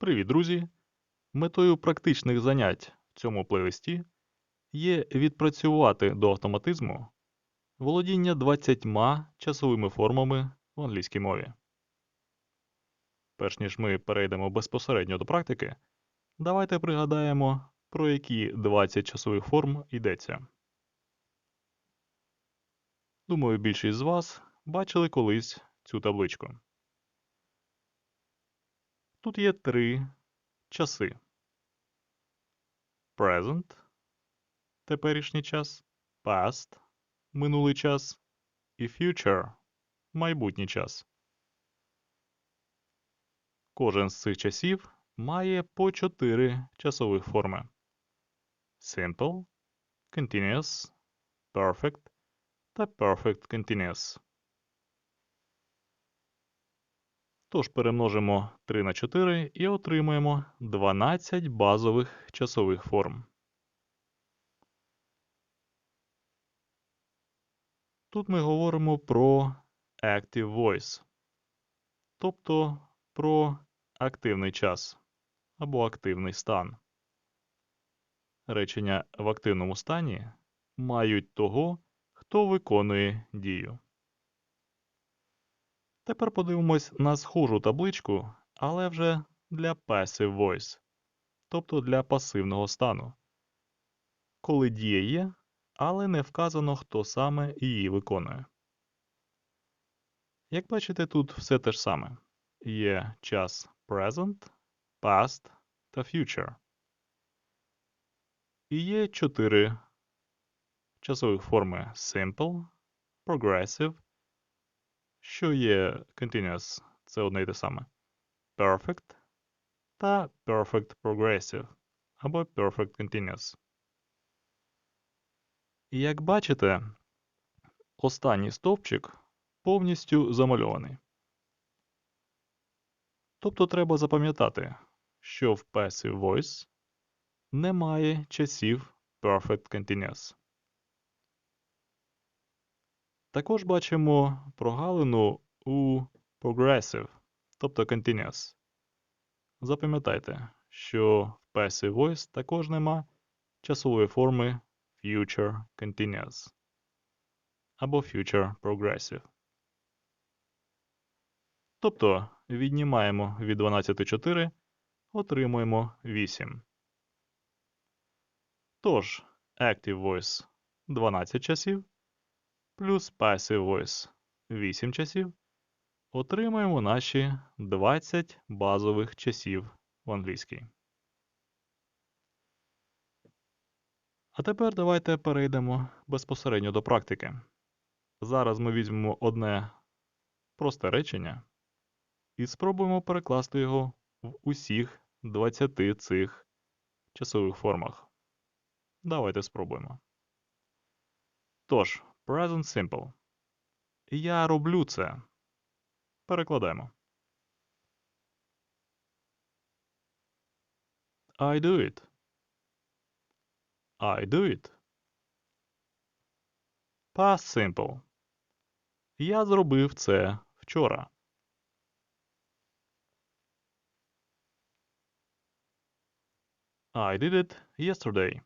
Привіт, друзі! Метою практичних занять в цьому плейлисті є відпрацювати до автоматизму володіння 20 часовими формами в англійській мові. Перш ніж ми перейдемо безпосередньо до практики, давайте пригадаємо, про які 20 часових форм йдеться. Думаю, більшість з вас бачили колись цю табличку. Тут є три часи. Present – теперішній час, past – минулий час і future – майбутній час. Кожен з цих часів має по чотири часових форми. Simple, Continuous, Perfect та Perfect Continuous. Тож перемножимо 3 на 4 і отримаємо 12 базових часових форм. Тут ми говоримо про Active Voice, тобто про активний час або активний стан. Речення в активному стані мають того, хто виконує дію. Тепер подивимось на схожу табличку, але вже для Passive Voice, тобто для пасивного стану. Коли дія є, але не вказано, хто саме її виконує. Як бачите, тут все те ж саме. Є час Present, Past та Future. І є чотири часових форми Simple, Progressive, що є Continuous – це одне й те саме. Perfect та Perfect Progressive або Perfect Continuous. І як бачите, останній стовпчик повністю замальований. Тобто треба запам'ятати, що в Passive Voice немає часів Perfect Continuous. Також бачимо прогалину у Progressive, тобто Continuous. Запам'ятайте, що в Passive Voice також нема часової форми Future Continuous або Future Progressive. Тобто віднімаємо від 12 4, отримуємо 8. Тож, Active Voice 12 часів плюс Passive Voice 8 часів. Отримаємо наші 20 базових часів в англійській. А тепер давайте перейдемо безпосередньо до практики. Зараз ми візьмемо одне просте речення і спробуємо перекласти його в усіх 20 цих часових формах. Давайте спробуємо. Тож, Present Simple. Я роблю це. Перекладаємо. I do it. I do it. Past simple. Я зробив це вчора. I did it yesterday.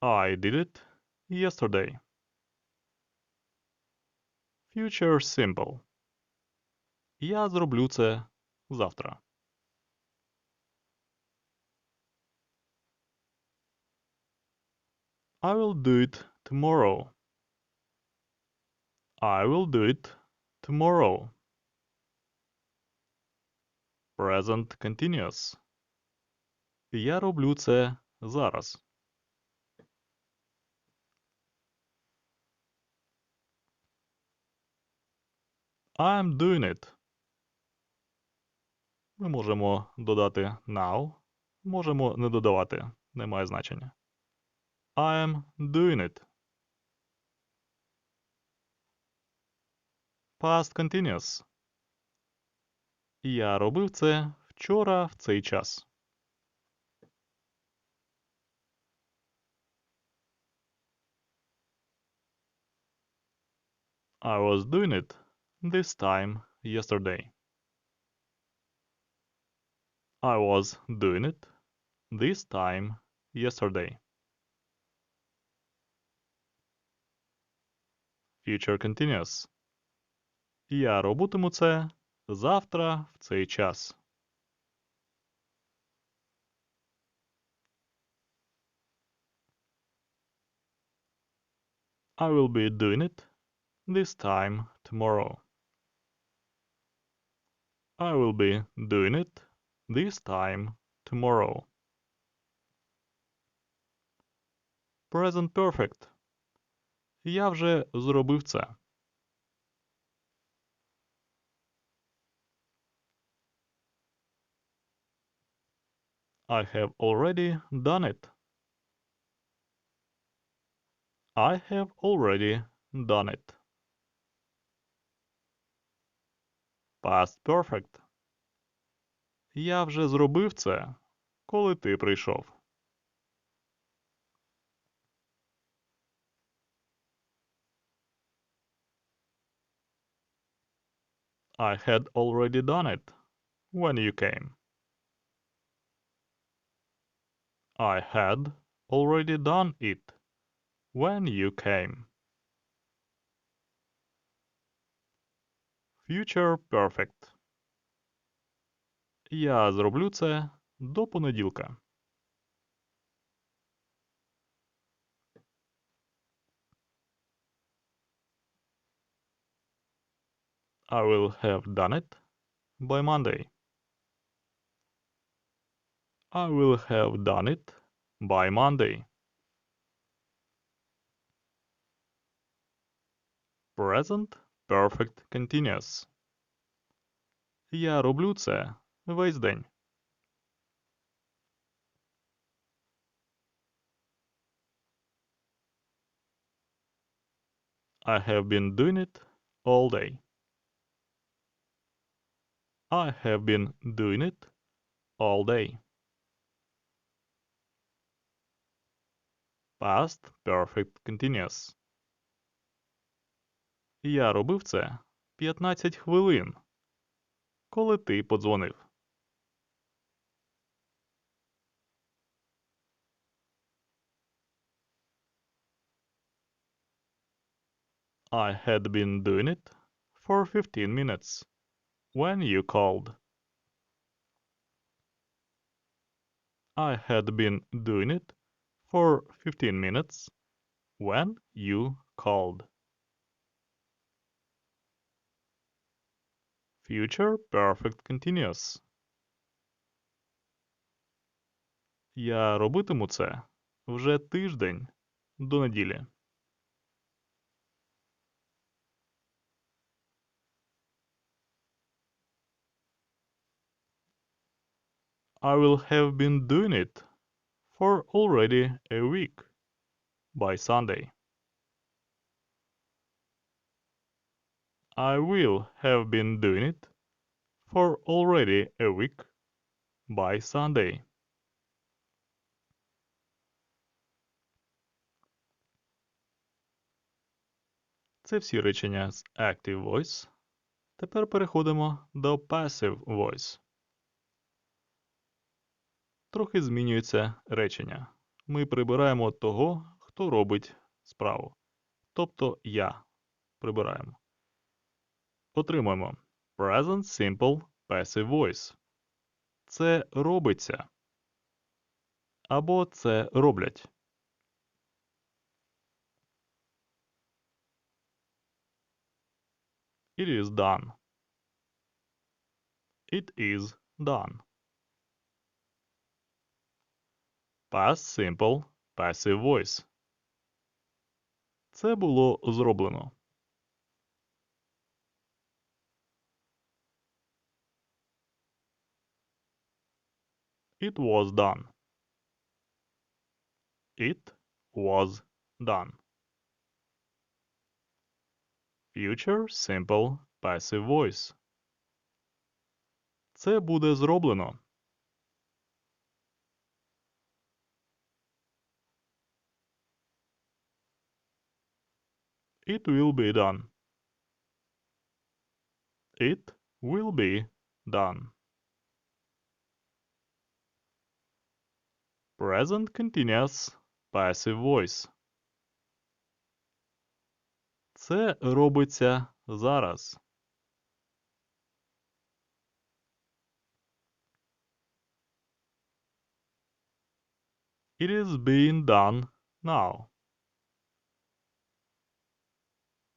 I did it yesterday. Future simple. Я зроблю це завтра. I will do it tomorrow. I will do it tomorrow. Present continuous. Я роблю це зараз. I'm doing it. Ми можемо додати now, можемо не додавати, немає значення. I am doing it. Past continuous. Я робив це вчора в цей час. I was doing it this time yesterday. I was doing it this time yesterday. Future continuous. Я робитиму це завтра в цей час. I will be doing it this time tomorrow. I will be doing it this time tomorrow. Present perfect. Я вже зробив це. I have already done it. I have already done it. Past perfect. Я вже зробив це, коли ти прийшов. I had already done it when you came. I had already done it when you came. Future perfect. Я зроблю це до понеділка. I will have done it by Monday. I will have done it by Monday. Present Perfect Continuous. Я роблю це весь день. I have been doing it all day. I have been doing it all day. Past Perfect Continuous. Я робив це 15 хвилин, коли ти подзвонив. I had been doing it for 15 minutes when you called. I had been doing it for 15 minutes when you called. Future Perfect Continuous. Я робитиму це вже тиждень до неділі. I will have been doing it for already a week by Sunday. I will have been doing it for already a week by Sunday. Це всі речення з Active Voice. Тепер переходимо до Passive Voice. Трохи змінюється речення. Ми прибираємо того, хто робить справу. Тобто я прибираємо. Отримуємо Present Simple Passive Voice. Це робиться. Або це роблять. It is done. It is done. Past Simple Passive Voice. Це було зроблено. It was done. It was done. Future Simple Passive Voice. Це буде зроблено. It will be done. It will be done. Present Continuous Passive Voice. Це робиться зараз. It is being done now.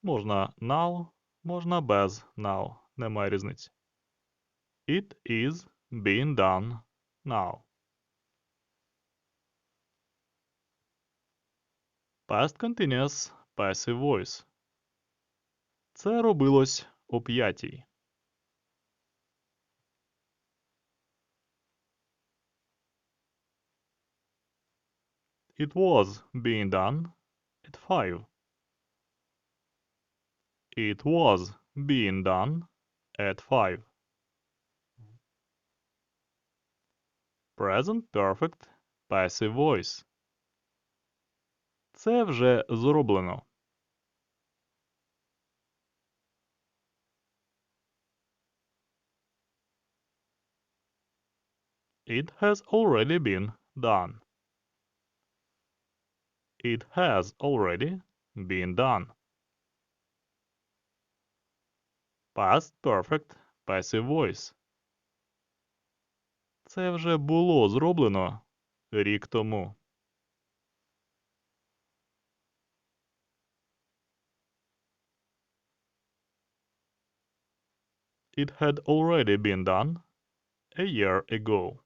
Можна now, можна без now. Немає різниці. It is being done now. Past continuous passive voice. Це робилось о п'ятій. It was being done at five. It was being done at five. Present perfect passive voice. Це вже зроблено. It has already been done. It has already been done. Past perfect passive voice. Це вже було зроблено рік тому. It had already been done a year ago.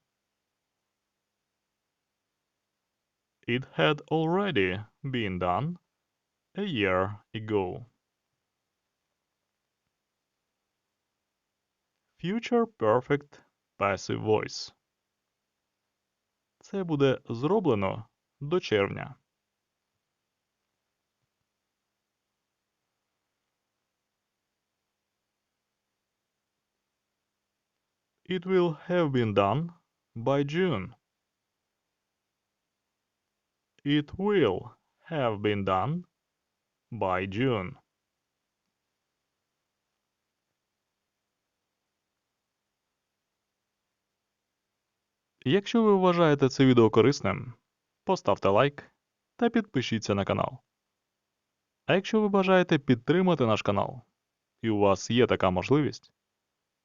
It had already been done a year ago. Future Perfect Passive Voice. Це буде зроблено до червня. It will have been done by June. It will have been done by June. Якщо ви вважаєте це відео корисним, поставте лайк та підпишіться на канал. А якщо ви бажаєте підтримати наш канал, і у вас є така можливість,